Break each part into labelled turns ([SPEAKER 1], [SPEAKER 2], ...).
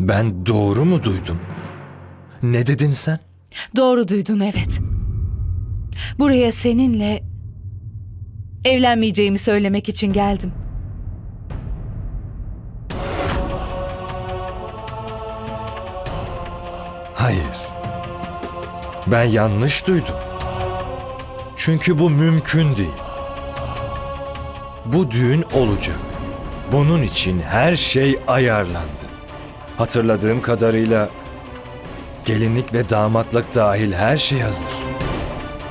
[SPEAKER 1] Ben doğru mu duydum? Ne dedin sen?
[SPEAKER 2] Doğru duydun evet. Buraya seninle evlenmeyeceğimi söylemek için geldim.
[SPEAKER 1] Hayır. Ben yanlış duydum. Çünkü bu mümkün değil. Bu düğün olacak. Bunun için her şey ayarlandı. Hatırladığım kadarıyla gelinlik ve damatlık dahil her şey hazır.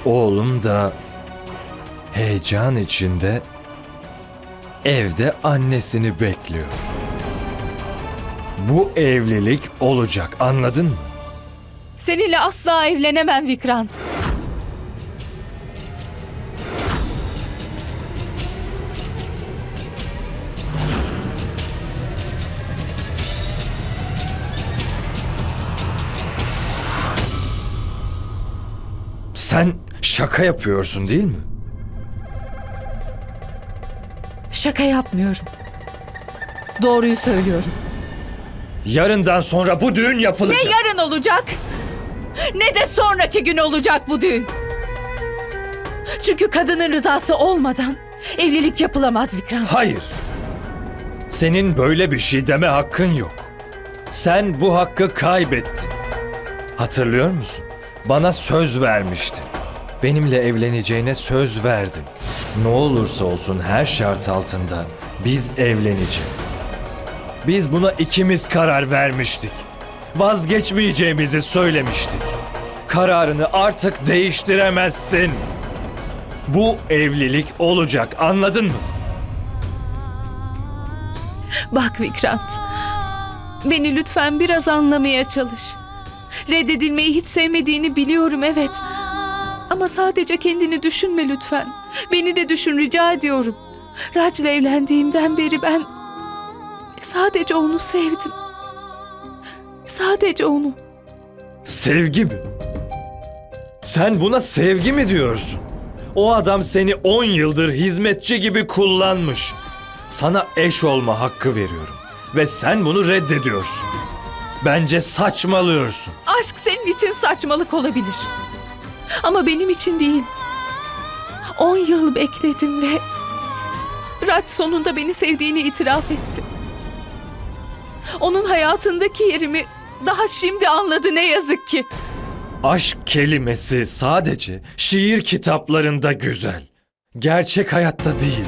[SPEAKER 1] Oğlum da heyecan içinde evde annesini bekliyor. Bu evlilik olacak anladın mı?
[SPEAKER 2] Seninle asla evlenemem Vikrant.
[SPEAKER 1] Sen şaka yapıyorsun değil mi?
[SPEAKER 2] Şaka yapmıyorum. Doğruyu söylüyorum.
[SPEAKER 1] Yarından sonra bu düğün yapılacak.
[SPEAKER 2] Ne yarın olacak? Ne de sonraki gün olacak bu düğün. Çünkü kadının rızası olmadan evlilik yapılamaz Vikrant.
[SPEAKER 1] Hayır. Senin böyle bir şey deme hakkın yok. Sen bu hakkı kaybettin. Hatırlıyor musun? Bana söz vermiştin. Benimle evleneceğine söz verdin. Ne olursa olsun her şart altında biz evleneceğiz. Biz buna ikimiz karar vermiştik. Vazgeçmeyeceğimizi söylemiştik. Kararını artık değiştiremezsin. Bu evlilik olacak anladın mı?
[SPEAKER 2] Bak Vikrant. Beni lütfen biraz anlamaya çalış. Reddedilmeyi hiç sevmediğini biliyorum evet. Ama sadece kendini düşünme lütfen. Beni de düşün rica ediyorum. Raj'la evlendiğimden beri ben sadece onu sevdim. Sadece onu.
[SPEAKER 1] Sevgi mi? Sen buna sevgi mi diyorsun? O adam seni 10 yıldır hizmetçi gibi kullanmış. Sana eş olma hakkı veriyorum ve sen bunu reddediyorsun. Bence saçmalıyorsun.
[SPEAKER 2] Aşk senin için saçmalık olabilir. Ama benim için değil. On yıl bekledim ve Raj sonunda beni sevdiğini itiraf etti. Onun hayatındaki yerimi daha şimdi anladı ne yazık ki.
[SPEAKER 1] Aşk kelimesi sadece şiir kitaplarında güzel. Gerçek hayatta değil.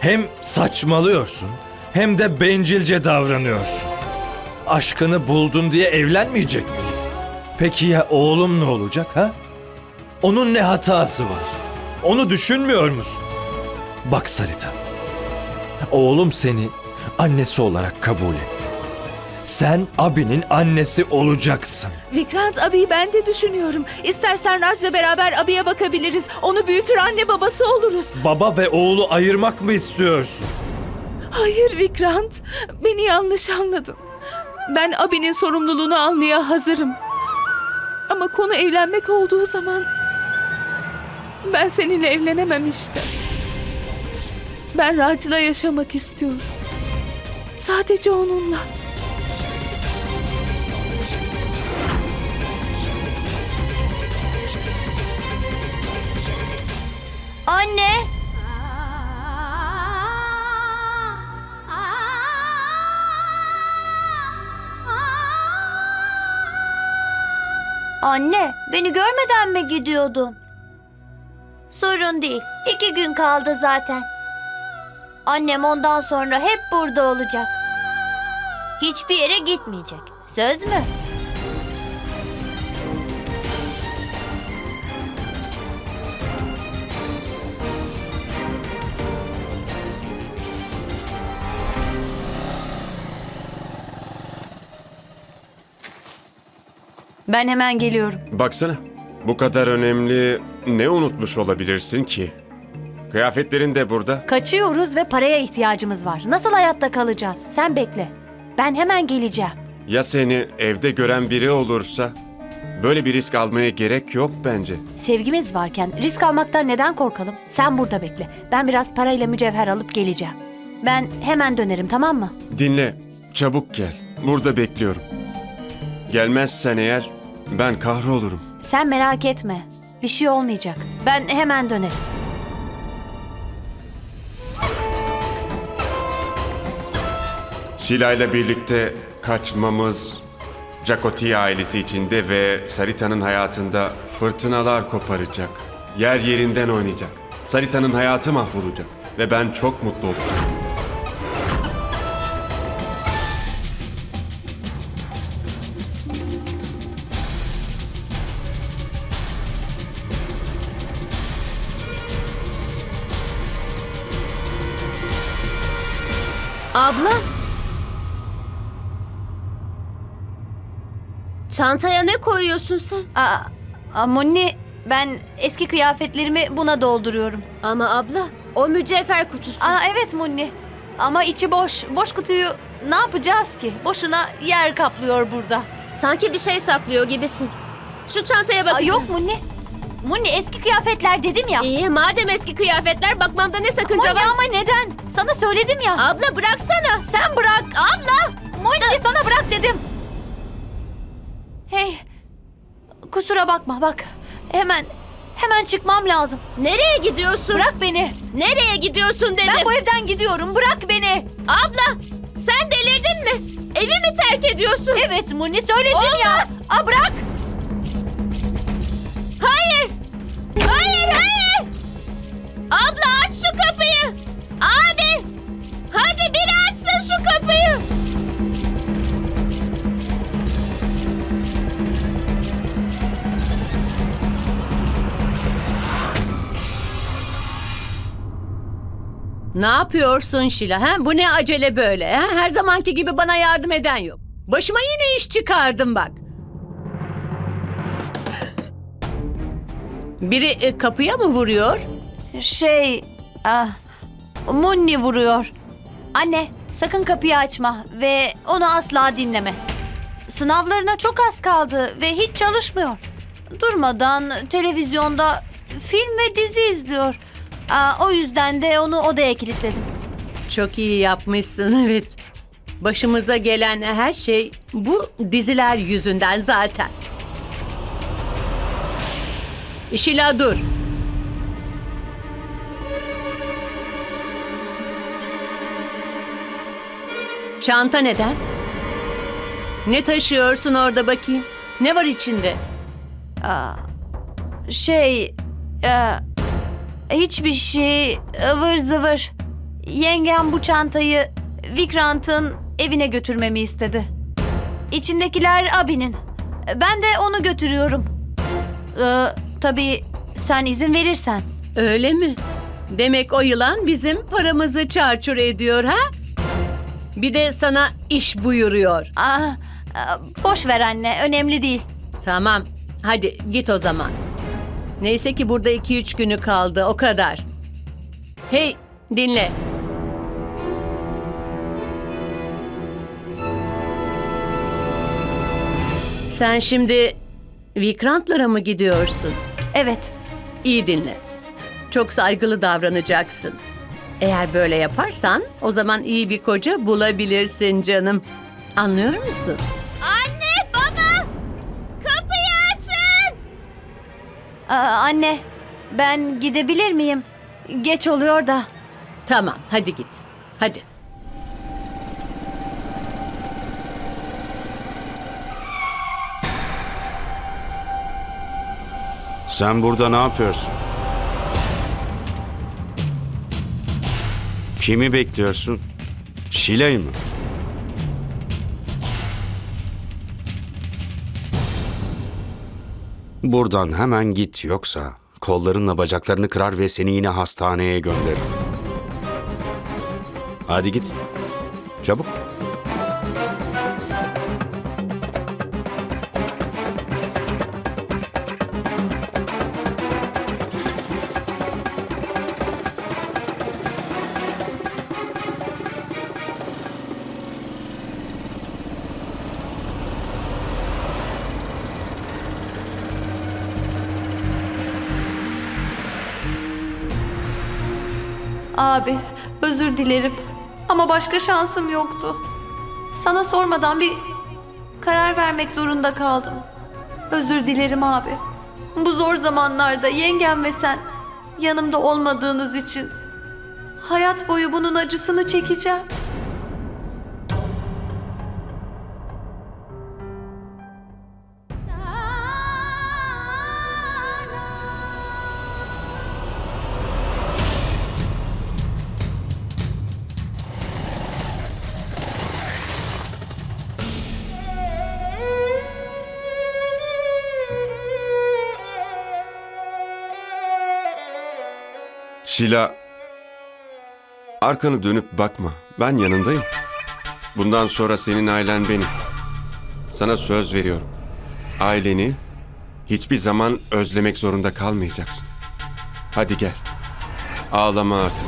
[SPEAKER 1] Hem saçmalıyorsun hem de bencilce davranıyorsun. Aşkını buldun diye evlenmeyecek miyiz? Peki ya oğlum ne olacak ha? Onun ne hatası var? Onu düşünmüyor musun? Bak Sarita. Oğlum seni annesi olarak kabul etti. Sen abinin annesi olacaksın.
[SPEAKER 2] Vikrant abiyi ben de düşünüyorum. İstersen Raj'la beraber abiye bakabiliriz. Onu büyütür anne babası oluruz.
[SPEAKER 1] Baba ve oğlu ayırmak mı istiyorsun?
[SPEAKER 2] Hayır Vikrant. Beni yanlış anladın. Ben abinin sorumluluğunu almaya hazırım. Ama konu evlenmek olduğu zaman ben seninle evlenemem işte. Ben Raj'la yaşamak istiyorum. Sadece onunla.
[SPEAKER 3] Anne! Anne, beni görmeden mi gidiyordun? Sorun değil. iki gün kaldı zaten. Annem ondan sonra hep burada olacak. Hiçbir yere gitmeyecek. Söz mü?
[SPEAKER 4] Ben hemen geliyorum.
[SPEAKER 5] Baksana. Bu kadar önemli ne unutmuş olabilirsin ki? Kıyafetlerin de burada.
[SPEAKER 4] Kaçıyoruz ve paraya ihtiyacımız var. Nasıl hayatta kalacağız? Sen bekle. Ben hemen geleceğim.
[SPEAKER 5] Ya seni evde gören biri olursa? Böyle bir risk almaya gerek yok bence.
[SPEAKER 4] Sevgimiz varken risk almaktan neden korkalım? Sen burada bekle. Ben biraz parayla mücevher alıp geleceğim. Ben hemen dönerim tamam mı?
[SPEAKER 5] Dinle, çabuk gel. burada bekliyorum. Gelmezsen eğer ben kahrolurum.
[SPEAKER 4] Sen merak etme. Bir şey olmayacak. Ben hemen dönerim.
[SPEAKER 5] Şila ile birlikte kaçmamız Cakoti ailesi içinde ve Sarita'nın hayatında fırtınalar koparacak. Yer yerinden oynayacak. Sarita'nın hayatı mahvolacak ve ben çok mutlu olacağım.
[SPEAKER 6] Abla. Çantaya ne koyuyorsun sen?
[SPEAKER 4] Aa, aa, Monni, ben eski kıyafetlerimi buna dolduruyorum.
[SPEAKER 6] Ama abla o mücevher kutusu.
[SPEAKER 4] Aa evet Monni. Ama içi boş. Boş kutuyu ne yapacağız ki? Boşuna yer kaplıyor burada.
[SPEAKER 6] Sanki bir şey saklıyor gibisin. Şu çantaya
[SPEAKER 4] Aa,
[SPEAKER 6] bakacağım.
[SPEAKER 4] yok Monni. Monni eski kıyafetler dedim ya.
[SPEAKER 6] İyi madem eski kıyafetler bakmamda ne sakınca
[SPEAKER 4] Monni
[SPEAKER 6] var?
[SPEAKER 4] ama neden? Sana söyledim ya.
[SPEAKER 6] Abla bıraksana.
[SPEAKER 4] Sen bırak. Abla. Monni sana bırak dedim. Hey. Kusura bakma bak. Hemen hemen çıkmam lazım.
[SPEAKER 6] Nereye gidiyorsun?
[SPEAKER 4] Bırak beni.
[SPEAKER 6] Nereye gidiyorsun dedim.
[SPEAKER 4] Ben bu evden gidiyorum. Bırak beni.
[SPEAKER 6] Abla sen delirdin mi? Evi mi terk ediyorsun?
[SPEAKER 4] Evet Muni söyledim ya. Aa, bırak.
[SPEAKER 7] Ne yapıyorsun Şila? Ha? Bu ne acele böyle? Ha? Her zamanki gibi bana yardım eden yok. Başıma yine iş çıkardım bak. Biri e, kapıya mı vuruyor?
[SPEAKER 4] Şey, ah, Munni vuruyor. Anne, sakın kapıyı açma ve onu asla dinleme. Sınavlarına çok az kaldı ve hiç çalışmıyor. Durmadan televizyonda film ve dizi izliyor. Aa, o yüzden de onu odaya kilitledim.
[SPEAKER 7] Çok iyi yapmışsın evet. Başımıza gelen her şey bu diziler yüzünden zaten. Şila dur. Çanta neden? Ne taşıyorsun orada bakayım? Ne var içinde?
[SPEAKER 4] Şey, e, hiçbir şey ıvır zıvır. Yengem bu çantayı Vikrant'ın evine götürmemi istedi. İçindekiler abinin. Ben de onu götürüyorum. Ee, tabii sen izin verirsen.
[SPEAKER 7] Öyle mi? Demek o yılan bizim paramızı çarçur ediyor ha? Bir de sana iş buyuruyor.
[SPEAKER 4] Aa, e, boş ver anne, önemli değil.
[SPEAKER 7] Tamam. Hadi git o zaman. Neyse ki burada iki üç günü kaldı. O kadar. Hey dinle. Sen şimdi Vikrantlara mı gidiyorsun?
[SPEAKER 4] Evet,
[SPEAKER 7] İyi dinle. Çok saygılı davranacaksın. Eğer böyle yaparsan o zaman iyi bir koca bulabilirsin canım. Anlıyor musun?
[SPEAKER 4] Aa, anne ben gidebilir miyim? Geç oluyor da.
[SPEAKER 7] Tamam, hadi git. Hadi.
[SPEAKER 8] Sen burada ne yapıyorsun? Kimi bekliyorsun? Şile'yi mi? Buradan hemen git yoksa kollarınla bacaklarını kırar ve seni yine hastaneye gönderirim. Hadi git. Çabuk.
[SPEAKER 4] Abi özür dilerim ama başka şansım yoktu. Sana sormadan bir karar vermek zorunda kaldım. Özür dilerim abi. Bu zor zamanlarda yengem ve sen yanımda olmadığınız için hayat boyu bunun acısını çekeceğim.
[SPEAKER 5] Şila, arkanı dönüp bakma. Ben yanındayım. Bundan sonra senin ailen benim. Sana söz veriyorum. Aileni hiçbir zaman özlemek zorunda kalmayacaksın. Hadi gel. Ağlama artık.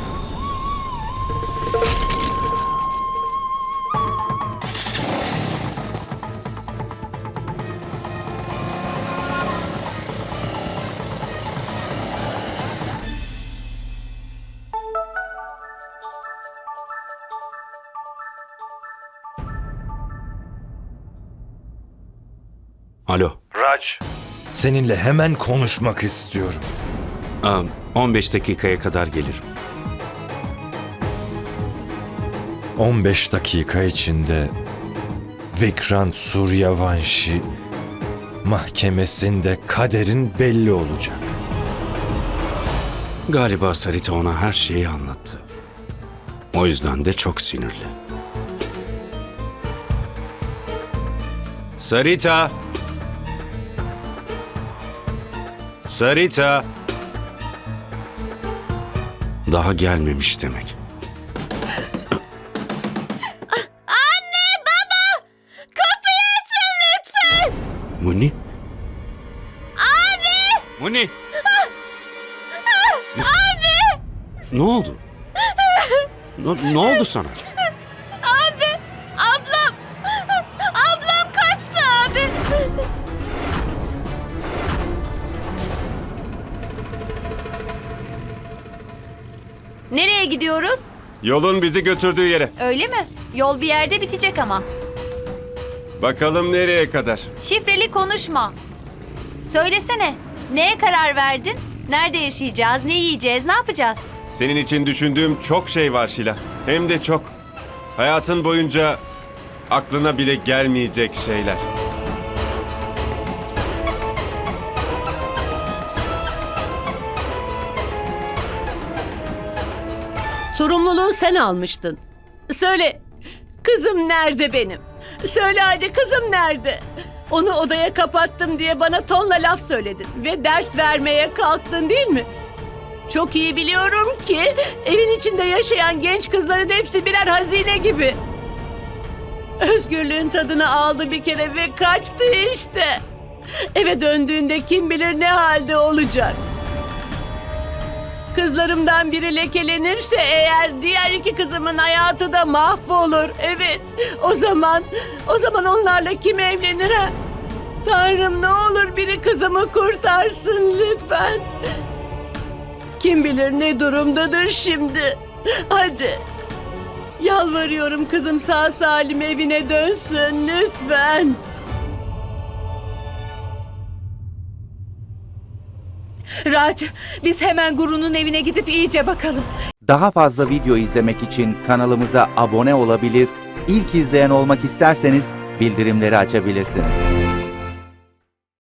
[SPEAKER 8] Alo.
[SPEAKER 1] Raj. Seninle hemen konuşmak istiyorum.
[SPEAKER 8] Aa, 15 dakikaya kadar gelirim.
[SPEAKER 1] 15 dakika içinde Vikrant Suryavanshi mahkemesinde kaderin belli olacak.
[SPEAKER 8] Galiba Sarita ona her şeyi anlattı. O yüzden de çok sinirli. Sarita! Sarita! Daha gelmemiş demek.
[SPEAKER 6] Kapıyı açın lütfen.
[SPEAKER 8] Muni? Abi! Muni! Abi! Ne oldu? Ne, ne oldu sana?
[SPEAKER 4] Nereye gidiyoruz?
[SPEAKER 5] Yolun bizi götürdüğü yere.
[SPEAKER 4] Öyle mi? Yol bir yerde bitecek ama.
[SPEAKER 5] Bakalım nereye kadar.
[SPEAKER 4] Şifreli konuşma. Söylesene. Neye karar verdin? Nerede yaşayacağız? Ne yiyeceğiz? Ne yapacağız?
[SPEAKER 5] Senin için düşündüğüm çok şey var Şila. Hem de çok. Hayatın boyunca aklına bile gelmeyecek şeyler.
[SPEAKER 7] Sorumluluğu sen almıştın. Söyle, kızım nerede benim? Söyle hadi kızım nerede? Onu odaya kapattım diye bana tonla laf söyledin ve ders vermeye kalktın değil mi? Çok iyi biliyorum ki evin içinde yaşayan genç kızların hepsi birer hazine gibi. Özgürlüğün tadını aldı bir kere ve kaçtı işte. Eve döndüğünde kim bilir ne halde olacak. Kızlarımdan biri lekelenirse eğer diğer iki kızımın hayatı da mahvolur. Evet. O zaman o zaman onlarla kim evlenir ha? Tanrım ne olur biri kızımı kurtarsın lütfen. Kim bilir ne durumdadır şimdi. Hadi. Yalvarıyorum kızım sağ salim evine dönsün lütfen.
[SPEAKER 2] Raj, biz hemen Guru'nun evine gidip iyice bakalım.
[SPEAKER 9] Daha fazla video izlemek için kanalımıza abone olabilir, ilk izleyen olmak isterseniz bildirimleri açabilirsiniz.